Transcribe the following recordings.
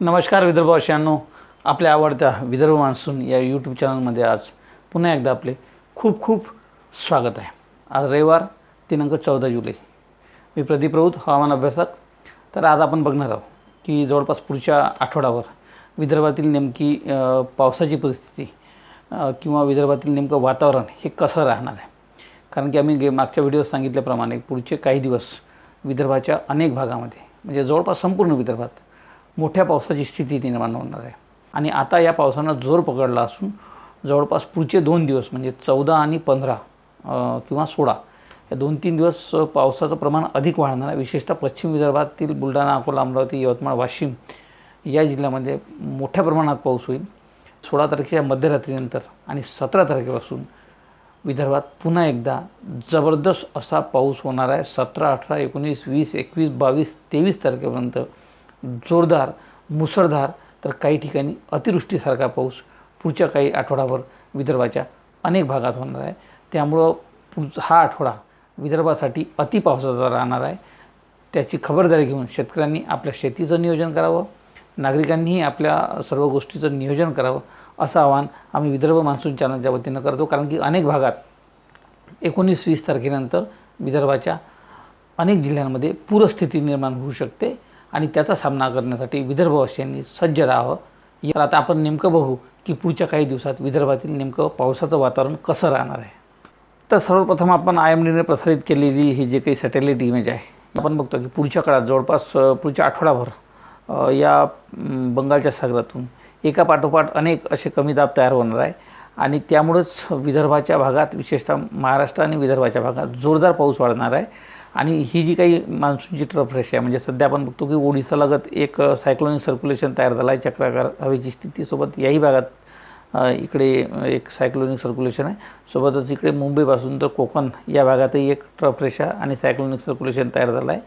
नमस्कार विदर्भवासियांनो आपल्या आवडत्या विदर्भ मान्सून या यूट्यूब चॅनलमध्ये आज पुन्हा एकदा आपले खूप खूप स्वागत आहे. आज रविवार दिनांक चौदा जुलै. मी प्रदीप राऊत हवामान अभ्यासक. तर आज आपण बघणार आहोत की जवळपास पुढच्या आठवड्यावर विदर्भातील नेमकी पावसाची परिस्थिती किंवा विदर्भातील नेमकं वातावरण हे कसं राहणार आहे. कारण की आम्ही गे मागच्या व्हिडिओत सांगितल्याप्रमाणे पुढचे काही दिवस विदर्भाच्या अनेक भागामध्ये म्हणजे जवळपास संपूर्ण विदर्भात मोठ्या पावसाची स्थिती निर्माण होणार आहे. आणि आता या पावसानं जोर पकडला असून जवळपास पुढचे दोन दिवस म्हणजे चौदा आणि पंधरा किंवा सोळा या दोन तीन दिवस पावसाचं प्रमाण अधिक वाढणार आहे. विशेषतः पश्चिम विदर्भातील बुलढाणा अकोला अमरावती यवतमाळ वाशिम या जिल्ह्यामध्ये मोठ्या प्रमाणात पाऊस होईल. सोळा तारखेच्या मध्यरात्रीनंतर आणि सतरा तारखेपासून विदर्भात पुन्हा एकदा जबरदस्त असा पाऊस होणार आहे. सतरा अठरा एकोणीस वीस एकवीस बावीस तेवीस तारखेपर्यंत जोरदार मुसळधार तर काही ठिकाणी अतिवृष्टीसारखा पाऊस पुढच्या काही आठवड्यावर विदर्भाच्या अनेक भागात होणार आहे. त्यामुळं पुढचा हा आठवडा विदर्भासाठी अतिपावसाचा राहणार आहे. त्याची खबरदारी घेऊन शेतकऱ्यांनी आपल्या शेतीचं नियोजन करावं. नागरिकांनीही आपल्या सर्व गोष्टीचं नियोजन करावं. असं आवाहन आम्ही विदर्भ मान्सून चॅनलच्या वतीनं करतो. कारण की अनेक भागात एकोणीस वीस तारखेनंतर विदर्भाच्या अनेक जिल्ह्यांमध्ये पूरस्थिती निर्माण होऊ शकते आणि त्याचा सामना करण्यासाठी विदर्भवासियांनी सज्ज राहावं. तर आता आपण नेमकं बघू की पुढच्या काही दिवसात विदर्भातील नेमकं पावसाचं वातावरण कसं राहणार आहे. तर सर्वप्रथम आपण आय एम डीने प्रसारित केलेली ही जे काही सॅटेलाईट इमेज आहे आपण बघतो की पुढच्या काळात जवळपास पुढच्या आठवडाभर या बंगालच्या सागरातून एकापाठोपाठ अनेक असे कमी दाब तयार होणार आहे. आणि त्यामुळंच विदर्भाच्या भागात विशेषतः महाराष्ट्र आणि विदर्भाच्या भागात जोरदार पाऊस वाढणार आहे. आणि ही जी काही मान्सूनची ट्रफ आहे म्हणजे सध्या आपण बघतो की ओडिसालगत एक सायक्लोनिक सर्क्युलेशन तयार झालं आहे चक्राकार हवेची स्थितीसोबत याही भागात इकडे एक सायक्लोनिक सर्क्युलेशन आहे. सोबतच इकडे मुंबईपासून तर कोकण या भागातही एक ट्रफ रेषा आणि सायक्लोनिक सर्क्युलेशन तयार झालं आहे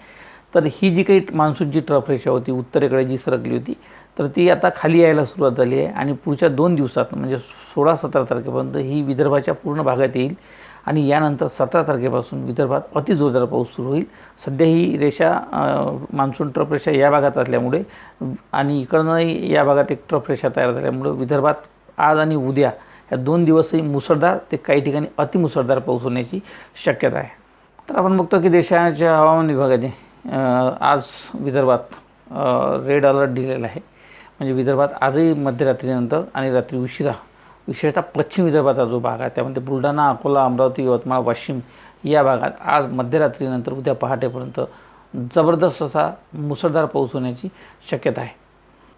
तर ही जी काही मान्सूनची ट्रफ रेषा होती उत्तरेकडे जी सरकली होती तर ती आता खाली यायला सुरुवात झाली आहे आणि पुढच्या दोन दिवसात म्हणजे सोळा सतरा तारखेपर्यंत ही विदर्भाच्या पूर्ण भागात येईल आणि यानंतर सतरा तारखेपासून विदर्भात अतिजोरदार पाऊस सुरू होईल. सध्या ही रेषा मान्सून ट्रफ रेषा या भागात असल्यामुळे आणि इकडनंही या भागात एक ट्रफ रेषा तयार झाल्यामुळे विदर्भात आज आणि उद्या या दोन दिवसही मुसळधार ते काही ठिकाणी अतिमुसळधार पाऊस होण्याची शक्यता आहे. तर आपण बघतो की देशाच्या हवामान विभागाने आज विदर्भात रेड अलर्ट दिलेला आहे. म्हणजे विदर्भात आजही मध्यरात्रीनंतर आणि रात्री उशिरा विशेषतः पश्चिम विदर्भाचा जो भाग आहे त्यामध्ये बुलढाणा अकोला अमरावती यवतमाळ वाशिम या भागात आज मध्यरात्रीनंतर उद्या पहाटेपर्यंत जबरदस्त असा मुसळधार पाऊस होण्याची शक्यता आहे.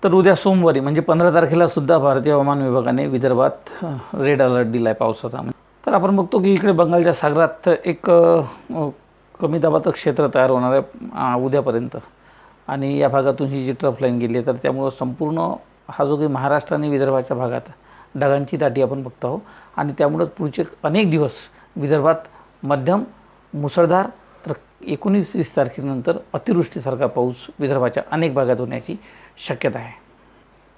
तर उद्या सोमवारी म्हणजे पंधरा तारखेला सुद्धा भारतीय हवामान विभागाने विदर्भात रेड अलर्ट दिला आहे पावसाचा. तर आपण बघतो की इकडे बंगालच्या सागरात एक कमी दाबाचं क्षेत्र तयार होणार आहे उद्यापर्यंत. आणि या भागातून ही जी ट्रफ लाईन गेली आहे तर त्यामुळं संपूर्ण हा जो काही महाराष्ट्र आणि विदर्भाच्या भागात ढगांची दाटी आपण बघतो आहोत. आणि त्यामुळंच पुढचे अनेक दिवस विदर्भात मध्यम मुसळधार तर एकोणीस वीस तारखेनंतर अतिवृष्टीसारखा पाऊस विदर्भाच्या अनेक भागात होण्याची शक्यता आहे.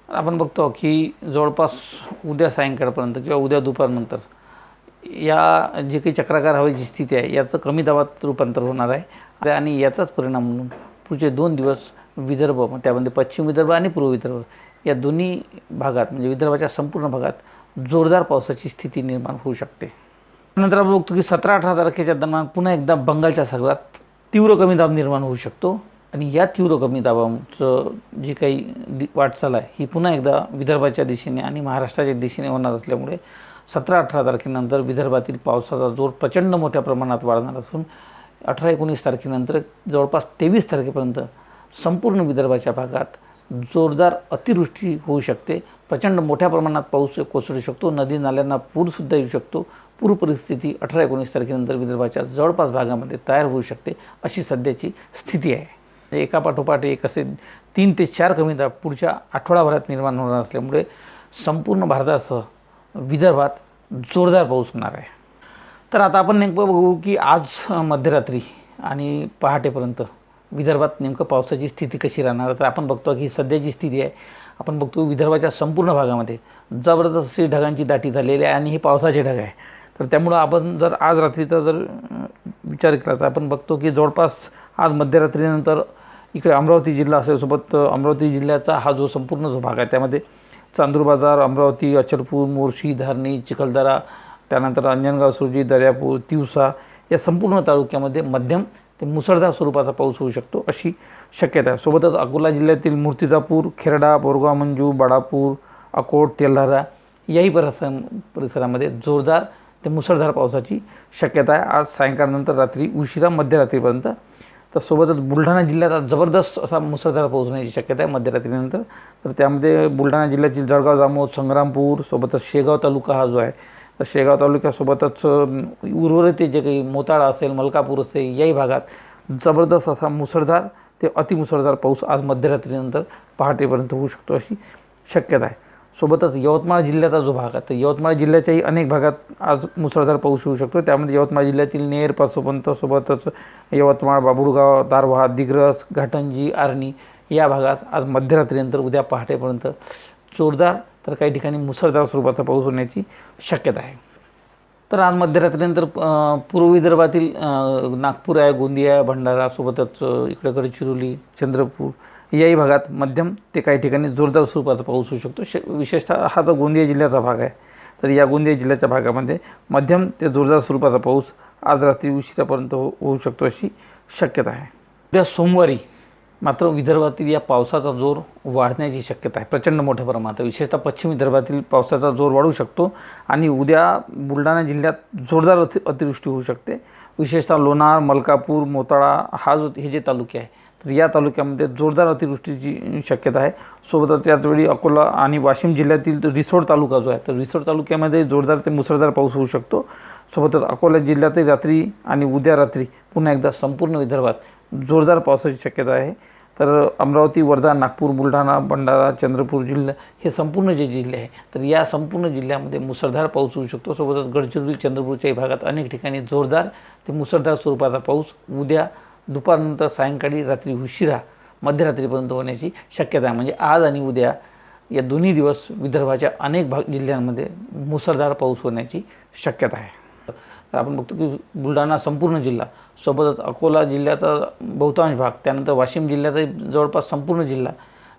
आपण बघतो की जवळपास उद्या सायंकाळपर्यंत किंवा उद्या दुपारनंतर या जे काही चक्राकार हवेची स्थिती आहे याचं कमी दाबात रूपांतर होणार आहे. आणि याचाच परिणाम म्हणून पुढचे दोन दिवस विदर्भ मग त्यामध्ये पश्चिम विदर्भ आणि पूर्व विदर्भ. या दोन्ही भागात म्हणजे विदर्भाच्या संपूर्ण भागात जोरदार पावसाची स्थिती निर्माण होऊ शकते. नंतर आपण बघतो की सतरा अठरा तारखेच्या दरम्यान पुन्हा एकदा बंगालच्या सागरात तीव्र कमी दाब निर्माण होऊ शकतो. आणि या तीव्र कमी दाबाचं जी काही दि वाटचाल आहे ही पुन्हा एकदा विदर्भाच्या दिशेने आणि महाराष्ट्राच्या दिशेने होणार असल्यामुळे सतरा अठरा तारखेनंतर विदर्भातील पावसाचा जोर प्रचंड मोठ्या प्रमाणात वाढणार असून अठरा एकोणीस तारखेनंतर जवळपास तेवीस तारखेपर्यंत संपूर्ण विदर्भाच्या भागात जोरदार अतिवृष्टी होऊ शकते. प्रचंड मोठ्या प्रमाणात पाऊस कोसळू शकतो. नदी नाल्यांना पूरसुद्धा येऊ शकतो. पूर परिस्थिती अठरा एकोणीस तारखेनंतर विदर्भाच्या जवळपास भागामध्ये तयार होऊ शकते अशी सध्याची स्थिती आहे. एकापाठोपाठ एक असे तीन ते चार कमी दाब पुढच्या आठवडाभरात निर्माण होणार असल्यामुळे संपूर्ण भारतासह विदर्भात जोरदार पाऊस होणार आहे. तर आता आपण नेमकं बघू की आज मध्यरात्री आणि पहाटेपर्यंत विदर्भात नेमकं पावसाची स्थिती कशी राहणार? तर आपण बघतो की सध्याची स्थिती आहे. आपण बघतो विदर्भाच्या संपूर्ण भागामध्ये जबरदस्त अशी ढगांची दाटी झालेली आहे आणि हे पावसाचे ढग आहे. तर त्यामुळं आपण जर आज रात्रीचा जर विचार केला तर आपण बघतो की जवळपास आज मध्यरात्रीनंतर इकडे अमरावती जिल्हा असेल सोबत अमरावती जिल्ह्याचा हा जो संपूर्ण जो भाग आहे त्यामध्ये चांदूर बाजार अमरावती अचलपूर मोर्शी धारणी चिखलदरा त्यानंतर अंजनगाव सुरजी दर्यापूर तिवसा या संपूर्ण तालुक्यामध्ये मध्यम ते मुसळधार स्वरूपाचा पाऊस होऊ शकतो अशी शक्यता आहे. सोबतच अकोला जिल्ह्यातील मूर्तिजापूर खेरडा बोरगाव मंजू बाळापूर अकोट तेल्हारा याही परिसर परिसरामध्ये जोरदार ते मुसळधार पावसाची शक्यता आहे. आज सायंकाळनंतर रात्री उशिरा मध्यरात्रीपर्यंत. तर सोबतच बुलढाणा जिल्ह्यात आज जबरदस्त असा मुसळधार पाऊस होण्याची शक्यता आहे मध्यरात्रीनंतर. तर त्यामध्ये बुलढाणा जिल्ह्यातील जळगाव जामोद संग्रामपूर सोबतच शेगाव तालुका हा जो आहे तर शेगाव तालुक्यासोबतच उर्वरित जे काही मोताळा असेल मलकापूर असेल याही भागात जबरदस्त असा मुसळधार ते अतिमुसळधार पाऊस आज मध्यरात्रीनंतर पहाटेपर्यंत होऊ शकतो अशी शक्यता आहे. सोबतच यवतमाळ जिल्ह्याचा जो भाग आहे तर यवतमाळ जिल्ह्याच्याही अनेक भागात आज मुसळधार पाऊस होऊ शकतो. त्यामध्ये यवतमाळ जिल्ह्यातील नेर पासोपंत सोबतच यवतमाळ बाबुळगाव दारव्हा दिग्रस घाटंजी आर्णी या भागात आज मध्यरात्रीनंतर उद्या पहाटेपर्यंत जोरदार तर काही ठिकाणी मुसळधार स्वरूपाचा पाऊस होण्याची शक्यता आहे. तर आज मध्यरात्रीनंतर पूर्व विदर्भातील नागपूर आहे गोंदिया आहे भंडारा सोबतच इकडे चंद्रपूर याही भागात मध्यम ते काही ठिकाणी जोरदार स्वरूपाचा पाऊस होऊ शकतो. श विशेषतः हा जो गोंदिया जिल्ह्याचा भाग आहे तर या गोंदिया जिल्ह्याच्या भागामध्ये मध्यम ते जोरदार स्वरूपाचा पाऊस आज रात्री उशिरापर्यंत हो होऊ शकतो अशी शक्यता आहे. उद्या सोमवारी मात्र विदर्भातील या पावसाचा जोर वाढण्याची शक्यता आहे. प्रचंड मोठ्या प्रमाणात विशेषतः पश्चिम विदर्भातील पावसाचा जोर वाढू शकतो आणि उद्या बुलढाणा जिल्ह्यात जोरदार अति अतिवृष्टी होऊ शकते. विशेषतः लोणार मलकापूर मोताळा हा जो हे जे तालुके आहे तर या तालुक्यामध्ये जोरदार अतिवृष्टीची शक्यता आहे. सोबतच त्याचवेळी अकोला आणि वाशिम जिल्ह्यातील रिसोड तालुका जो आहे तर रिसोड तालुक्यामध्ये जोरदार ते मुसळधार पाऊस होऊ शकतो. सोबतच अकोला जिल्ह्यातही रात्री आणि उद्या रात्री पुन्हा एकदा संपूर्ण विदर्भात जोरदार पावसाची शक्यता आहे. तर अमरावती वर्धा नागपूर बुलढाणा भंडारा चंद्रपूर जिल्हा हे संपूर्ण जे जिल्हे आहे तर या संपूर्ण जिल्ह्यामध्ये मुसळधार पाऊस होऊ शकतो. सोबतच गडचिरोली चंद्रपूरच्याही भागात अनेक ठिकाणी जोरदार ते मुसळधार स्वरूपाचा पाऊस उद्या दुपारनंतर सायंकाळी रात्री उशिरा मध्यरात्रीपर्यंत होण्याची शक्यता आहे. म्हणजे आज आणि उद्या या दोन्ही दिवस विदर्भाच्या अनेक भाग जिल्ह्यांमध्ये मुसळधार पाऊस होण्याची शक्यता आहे. तर आपण बघतो की बुलढाणा संपूर्ण जिल्हा सोबतच अकोला जिल्ह्याचा बहुतांश भाग त्यानंतर वाशिम जिल्ह्याचाही जवळपास संपूर्ण जिल्हा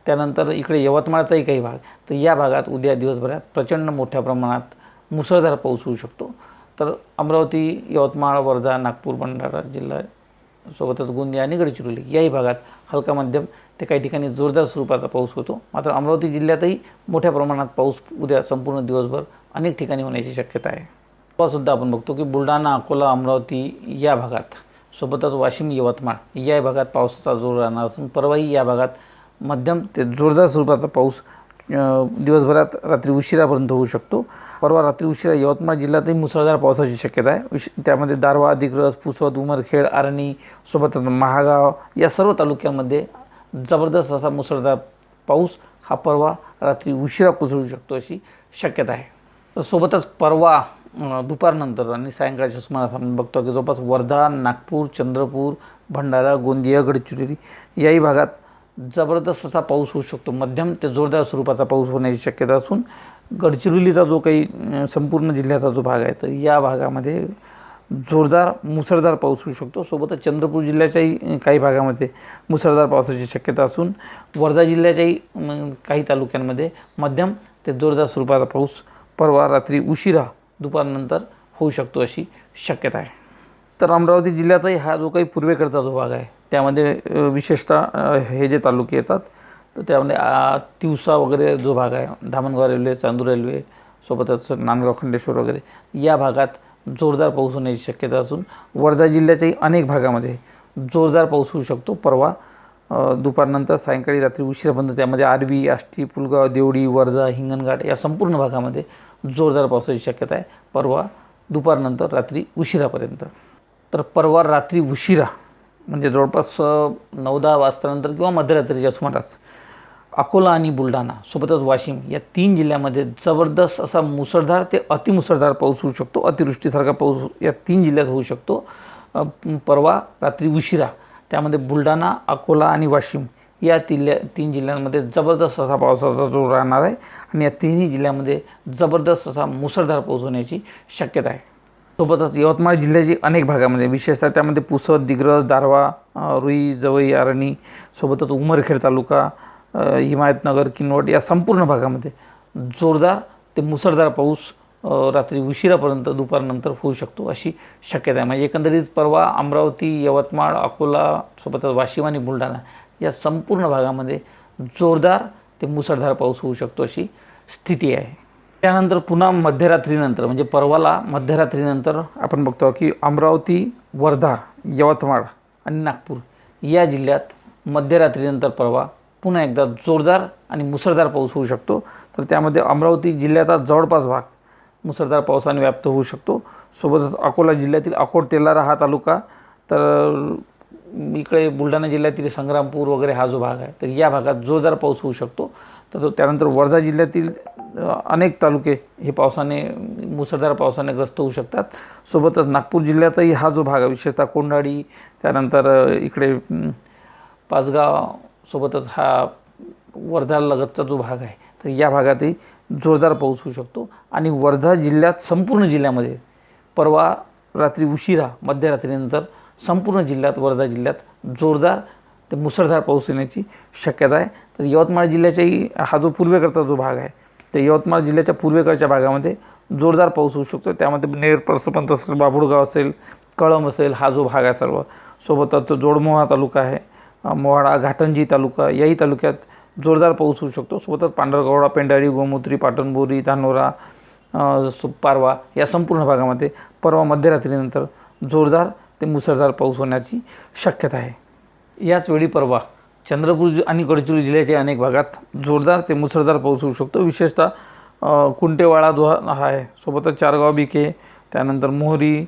त्यानंतर इकडे यवतमाळचाही काही भाग तर या भागात उद्या दिवसभरात प्रचंड मोठ्या प्रमाणात मुसळधार पाऊस होऊ शकतो. तर अमरावती यवतमाळ वर्धा नागपूर भंडारा जिल्हा सोबतच गोंदिया आणि गडचिरोली याही भागात हलका मध्यम ते काही ठिकाणी जोरदार स्वरूपाचा पाऊस होतो. मात्र अमरावती जिल्ह्यातही मोठ्या प्रमाणात पाऊस उद्या संपूर्ण दिवसभर अनेक ठिकाणी होण्याची शक्यता आहे. सुद्धा आपण बघतो की बुलढाणा अकोला अमरावती या भागात सोबतच वाशिम यवतमाळ या भागात पावसाचा जोर राहणार असून परवाही या भागात मध्यम ते जोरदार स्वरूपाचा पाऊस दिवसभरात रात्री उशिरापर्यंत होऊ शकतो. परवा रात्री उशिरा यवतमाळ जिल्ह्यातही मुसळधार पावसाची शक्यता आहे. विश त्यामध्ये दारवा दिग्रस पुसद उमरखेड आरणी सोबतच महागाव या सर्व तालुक्यांमध्ये जबरदस्त असा मुसळधार पाऊस हा परवा रात्री उशिरा कोसळू शकतो अशी शक्यता आहे. तर सोबतच परवा दुपारनंतर आणि सायंकाळच्या सुमारास आपण बघतो की जवळपास वर्धा नागपूर चंद्रपूर भंडारा गोंदिया गडचिरोली याही भागात जबरदस्त असा पाऊस होऊ शकतो. मध्यम ते जोरदार स्वरूपाचा पाऊस होण्याची शक्यता असून गडचिरोलीचा जो काही संपूर्ण जिल्ह्याचा जो भाग आहे तर या भागामध्ये जोरदार मुसळधार पाऊस होऊ शकतो. सोबतच चंद्रपूर जिल्ह्याच्याही काही भागामध्ये मुसळधार पावसाची शक्यता असून वर्धा जिल्ह्याच्याही काही तालुक्यांमध्ये मध्यम ते जोरदार स्वरूपाचा पाऊस परवा रात्री उशिरा दुपारनंतर होऊ शकतो अशी शक्यता आहे. तर अमरावती जिल्ह्यातही हा जो काही पूर्वेकडचा जो भाग आहे त्यामध्ये विशेषतः हे जे तालुके येतात तर त्यामध्ये तिवसा वगैरे जो भाग आहे धामणगाव रेल्वे चांदूर रेल्वे सोबतच नांदगाव खंडेश्वर वगैरे या भागात जोरदार पाऊस होण्याची शक्यता असून वर्धा जिल्ह्याच्याही अनेक भागामध्ये जोरदार पाऊस होऊ शकतो. परवा दुपारनंतर सायंकाळी रात्री उशिरापर्यंत त्यामध्ये आरवी आष्टी पुलगाव देवडी वर्धा हिंगणघाट या संपूर्ण भागामध्ये जोरदार पावसाची शक्यता आहे. परवा दुपारनंतर रात्री उशिरापर्यंत. तर परवा रात्री उशिरा म्हणजे जवळपास नऊ दहा वाजतानंतर किंवा मध्यरात्रीच्या सुमारास अकोला आणि बुलढाणा सोबतच वाशिम या तीन जिल्ह्यामध्ये जबरदस्त असा मुसळधार ते अतिमुसळधार पाऊस होऊ शकतो. अतिवृष्टीसारखा पाऊस या तीन जिल्ह्यात होऊ शकतो. परवा रात्री उशिरा त्यामध्ये बुलढाणा अकोला आणि वाशिम या तिल्ल्या तीन जिल्ह्यांमध्ये जबरदस्त असा पावसाचा जोर राहणार आहे आणि या तिन्ही जिल्ह्यामध्ये जबरदस्त असा मुसळधार पाऊस होण्याची शक्यता आहे. सोबतच यवतमाळ जिल्ह्याची अनेक भागामध्ये विशेषतः त्यामध्ये पुसद दिग्रस दारवा रुई जवई आरणी सोबतच उमरखेड तालुका हिमायतनगर किनवट या संपूर्ण भागामध्ये जोरदार ते मुसळधार पाऊस रात्री उशिरापर्यंत दुपारनंतर होऊ शकतो अशी शक्यता आहे. म्हणजे एकंदरीत परवा अमरावती यवतमाळ अकोला सोबतच वाशिम आणि बुलढाणा या संपूर्ण भागामध्ये जोरदार ते मुसळधार पाऊस होऊ शकतो अशी स्थिती आहे. त्यानंतर पुन्हा मध्यरात्रीनंतर म्हणजे परवाला मध्यरात्रीनंतर आपण बघतो की अमरावती वर्धा यवतमाळ आणि नागपूर या जिल्ह्यात मध्यरात्रीनंतर परवा पुन्हा एकदा जोरदार आणि मुसळधार पाऊस होऊ शकतो. तर त्यामध्ये अमरावती जिल्ह्याचा जवळपास भाग मुसळधार पावसाने व्याप्त होऊ शकतो. सोबतच अकोला जिल्ह्यातील अकोट तेलारा हा तालुका तर इकडे बुलढाणा जिल्ह्यातील संग्रामपूर वगैरे हा जो भाग आहे तर या भागात जोरदार पाऊस होऊ शकतो तर त्यानंतर वर्धा जिल्ह्यातील अनेक तालुके हे पावसाने मुसळधार पावसाने ग्रस्त होऊ शकतात. सोबतच नागपूर जिल्ह्यातही हा जो भाग आहे विशेषतः कोंढाडी त्यानंतर इकडे पाचगावसोबतच पाचगाव सोबतच हा वर्धा लगतचा जो भाग आहे तर या भागातही जोरदार पाऊस होऊ शकतो. आणि वर्धा जिल्ह्यात संपूर्ण जिल्ह्यामध्ये परवा रात्री उशिरा मध्यरात्रीनंतर संपूर्ण जिल्ह्यात वर्धा जिल्ह्यात जोरदार ते मुसळधार पाऊस येण्याची शक्यता आहे. तर यवतमाळ जिल्ह्याच्याही हा जो पूर्वेकडचा जो भाग आहे तर यवतमाळ जिल्ह्याच्या पूर्वेकडच्या भागामध्ये जोरदार पाऊस होऊ शकतो. त्यामध्ये नेर परसपंत असेल बाभुळगाव असेल कळम असेल हा जो भाग आहे सर्व. सोबतच जोडमोहा तालुका आहे मोहाडा घाटंजी तालुका याही तालुक्यात जोरदार पाऊस होऊ शकतो. सोबतच पांढरगवडा पेंढारी गोमूत्री पाटणबोरी धानोरा सु- पारवा या संपूर्ण भागामध्ये परवा मध्यरात्रीनंतर जोरदार ते मुसळधार पाऊस होण्याची शक्यता आहे. याच वेळी परवा चंद्रपूर आणि गडचिरोली जिल्ह्याच्या अनेक भागात जोरदार ते मुसळधार पाऊस होऊ शकतो. विशेषतः कुंटेवाळा कुंटेवाडा जो हा आहे. सोबतच चारगाव बिके त्यानंतर मोहरी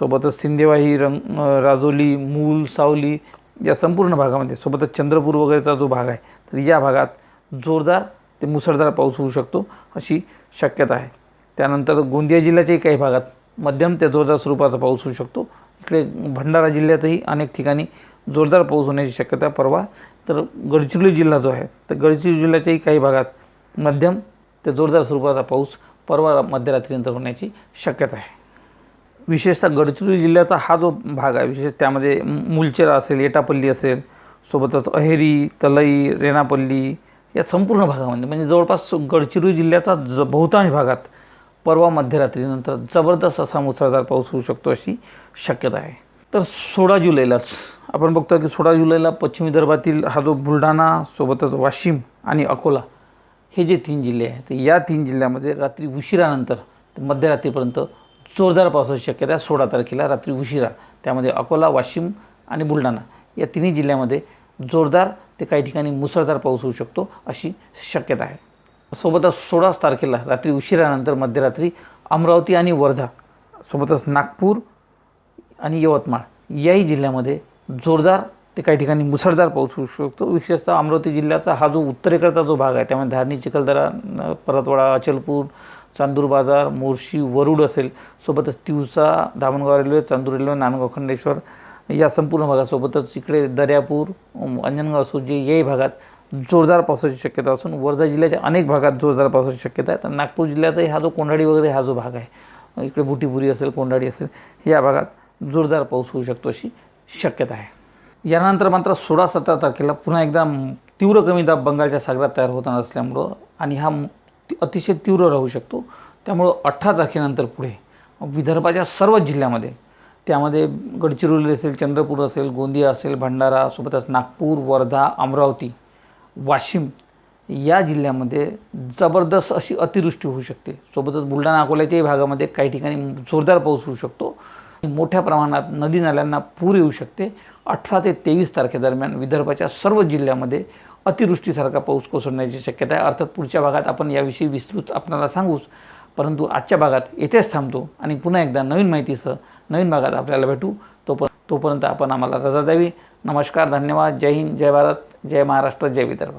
सोबतच सिंदेवाही रंग राजोली मूल सावली या संपूर्ण भागामध्ये सोबतच चंद्रपूर वगैरेचा जो भाग आहे तर या भागात जोरदार ते मुसळधार पाऊस होऊ शकतो अशी शक्यता आहे. त्यानंतर गोंदिया जिल्ह्याच्याही काही भागात मध्यम ते जोरदार स्वरूपाचा पाऊस होऊ शकतो. इकडे भंडारा जिल्ह्यातही अनेक ठिकाणी जोरदार पाऊस होण्याची शक्यता आहे. परवा तर गडचिरोली जिल्हा जो आहे तर गडचिरोली जिल्ह्याच्याही काही भागात मध्यम ते जोरदार स्वरूपाचा पाऊस परवा मध्यरात्रीनंतर होण्याची शक्यता आहे. विशेषतः गडचिरोली जिल्ह्याचा हा जो भाग आहे विशेष त्यामध्ये मुलचेरा असेल एटापल्ली असेल सोबतच अहेरी तलई रेणापल्ली या संपूर्ण भागामध्ये म्हणजे जवळपास गडचिरोली जिल्ह्याचा ज बहुतांश भागात परवा मध्यरात्रीनंतर जबरदस्त असा मुसळधार पाऊस होऊ शकतो अशी शक्यता आहे. तर सोळा जुलैलाच आपण बघतो की सोळा जुलैला पश्चिम विदर्भातील हा जो बुलढाणा सोबतच वाशिम आणि अकोला हे जे तीन जिल्हे आहेत तर या तीन जिल्ह्यामध्ये रात्री उशिरानंतर मध्यरात्रीपर्यंत जोरदार पावसाची शक्यता आहे. सोळा तारखेला रात्री उशिरा त्यामध्ये अकोला वाशिम आणि बुलढाणा या तिन्ही जिल्ह्यामध्ये जोरदार ते काही ठिकाणी मुसळधार पाऊस होऊ शकतो अशी शक्यता आहे. सोबतच सोळाच तारखेला रात्री उशिरानंतर मध्यरात्री अमरावती आणि वर्धा सोबतच नागपूर आणि यवतमाळ याही जिल्ह्यामध्ये जोरदार ते काही ठिकाणी मुसळधार पाऊस होऊ शकतो. विशेषतः अमरावती जिल्ह्याचा हा जो उत्तरेकडचा जो भाग आहे त्यामध्ये धारणी चिखलदरा न- परतवाडा अचलपूर चांदूर बाजार मोर्शी वरुड असेल सोबतच तिवसा धामणगाव रेल्वे चांदूर रेल्वे नांदगाव खंडेश्वर या संपूर्ण भागासोबतच इकडे दर्यापूर अंजनगाव सुर्जी याही भागात जोरदार पावसाची शक्यता असून वर्धा जिल्ह्याच्या अनेक भागात जोरदार पावसाची शक्यता आहे. तर नागपूर जिल्ह्यातही हा जो कोंढाडी वगैरे हा जो भाग आहे इकडे बुटीपुरी असेल कोंढाडी असेल या भागात जोरदार पाऊस होऊ शकतो अशी शक्यता आहे. यानंतर मात्र सोळा सतरा तारखेला पुन्हा एकदा तीव्र कमी दाब बंगालच्या सागरात तयार होताना असल्यामुळं आणि हा अतिशय तीव्र राहू शकतो. त्यामुळं अठरा तारखेनंतर पुढे विदर्भाच्या सर्वच जिल्ह्यामध्ये त्यामध्ये गडचिरोली असेल चंद्रपूर असेल गोंदिया असेल भंडारा सोबतच नागपूर वर्धा अमरावती वाशिम या जिल्ह्यामध्ये जबरदस्त अशी अतिवृष्टी होऊ शकते. सोबतच बुलढाणा अकोल्याच्याही भागामध्ये काही ठिकाणी जोरदार पाऊस होऊ शकतो. मोठ्या प्रमाणात नदी नाल्यांना पूर येऊ शकते. अठरा ते तेवीस तारखेदरम्यान विदर्भाच्या सर्व जिल्ह्यामध्ये अतिवृष्टीसारखा पाऊस कोसळण्याची शक्यता आहे. अर्थात पुढच्या भागात आपण याविषयी विस्तृत आपल्याला सांगूच परंतु आजच्या भागात येथेच थांबतो आणि पुन्हा एकदा नवीन माहितीसह नवीन भागात आपल्याला भेटू. तोपर्यंत तोपर्यंत आपण आम्हाला रजा द्यावी. नमस्कार धन्यवाद. जय हिंद जय भारत जय महाराष्ट्र जय विदर्भ.